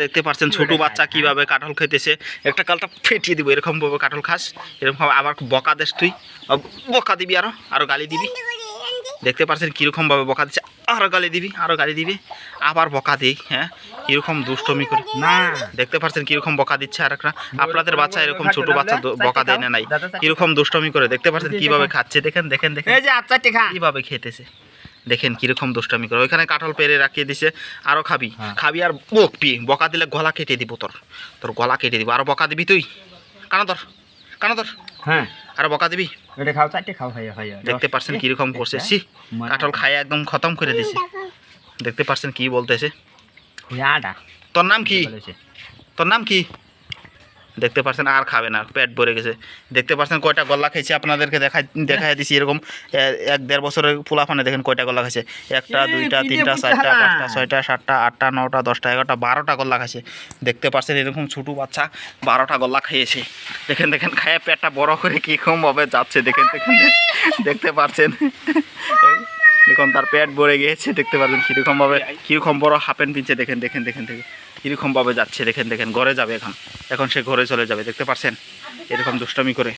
দেখতে পাচ্ছেন ছোট বাচ্চা কীভাবে কাঁঠাল খেতেছে। একটা কালটা ফেটিয়ে দিব এরকম ভাবে কাঁঠাল খাস এরকম আবার বকা দেস তুই। বকা দিবি আরও আরও গালি দিবি। দেখতে পাচ্ছেন কীরকম ভাবে বকা দিচ্ছে আরও গালি দিবি আরও গালি দিবি আবার বকা দিই হ্যাঁ? কীরকম দুষ্টমি করে না দেখতে পাচ্ছেন কীরকম বকা দিচ্ছে আর একটা আপনাদের বাচ্চা এরকম ছোট বাচ্চা বকা দেয় না নাই। কীরকম দুষ্টমি করে দেখতে পাচ্ছেন কীভাবে খাচ্ছে দেখেন দেখেন দেখেন। এই যে টিকা কীভাবে খেতেছে। দেখেন কীরকম দুষ্টামি করে। ওইখানে কাঁঠাল পেরে রাখিয়ে দিছে আরও খাবি। হ্যাঁ। খাবি আর বকবি বকা দিলে গলা কেটে দিব তোর। তোর গলা কেটে দিব। আরও বকা দিবি তুই? কানা তোর কানা তোর হ্যাঁ। আরও বকা দিবি? এটা খাও চারটে খাও ভাইয়া ভাইয়া। দেখতে পারছেন কীরকম করছে? সি কাঁঠাল খায় একদম খতম করে দিছে। দেখতে পারছেন কি বলতেছে? তোর নাম কি? তোর নাম কি? দেখতে পাচ্ছেন আর খাবে না পেট ভরে গেছে। দেখতে পাচ্ছেন কয়টা গল্লা খেয়েছে আপনাদেরকে দেখাই দেখাই দিছি এরকম এক দেড় বছরের পোলাফানে দেখেন কয়টা গল্লা খাইছে। একটা দুইটা তিনটা চারটা পাঁচটা ছয়টা সাতটা আটটা নটা দশটা এগারোটা বারোটা গল্লা খাইছে। দেখতে পাচ্ছেন এরকম ছোটো বাচ্চা বারোটা গল্লা খেয়েছে দেখেন দেখেন খায় পেটটা বড় করে কীরকমভাবে যাচ্ছে দেখেন দেখেন দেখতে পাচ্ছেন দেখুন তার পেট ভরে গিয়েছে দেখতে পারবেন কীরকমভাবে কীরকম বড় হাফেন পিনছে দেখেন দেখেন দেখেন দেখেন। কীরকমভাবে যাচ্ছে দেখেন দেখেন ঘরে যাবে এখন। এখন সে ঘরে চলে যাবে দেখতে পাচ্ছেন এরকম দুষ্টমি করে।